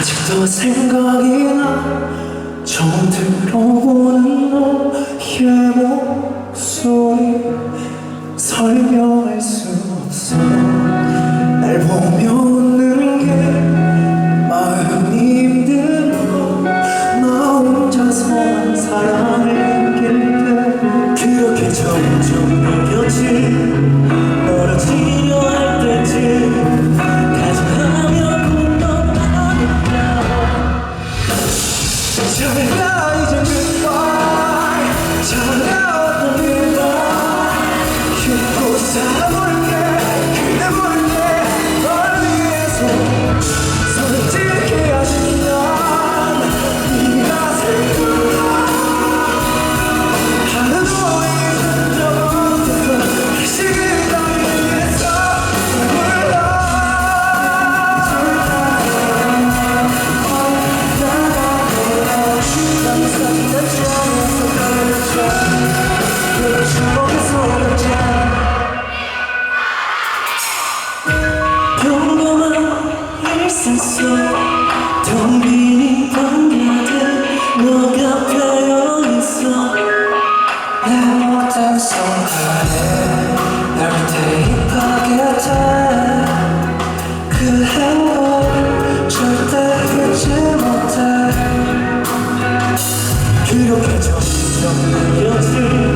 아직도 생각이 나. 처음 들어보는 너의 목소리 설명할 수 일상 속 텅빈이 반가들 너가 배어있어 내 모든 순간에 날 대입하게 돼그 행복 절대 잊지 못 그렇게 점점 곁을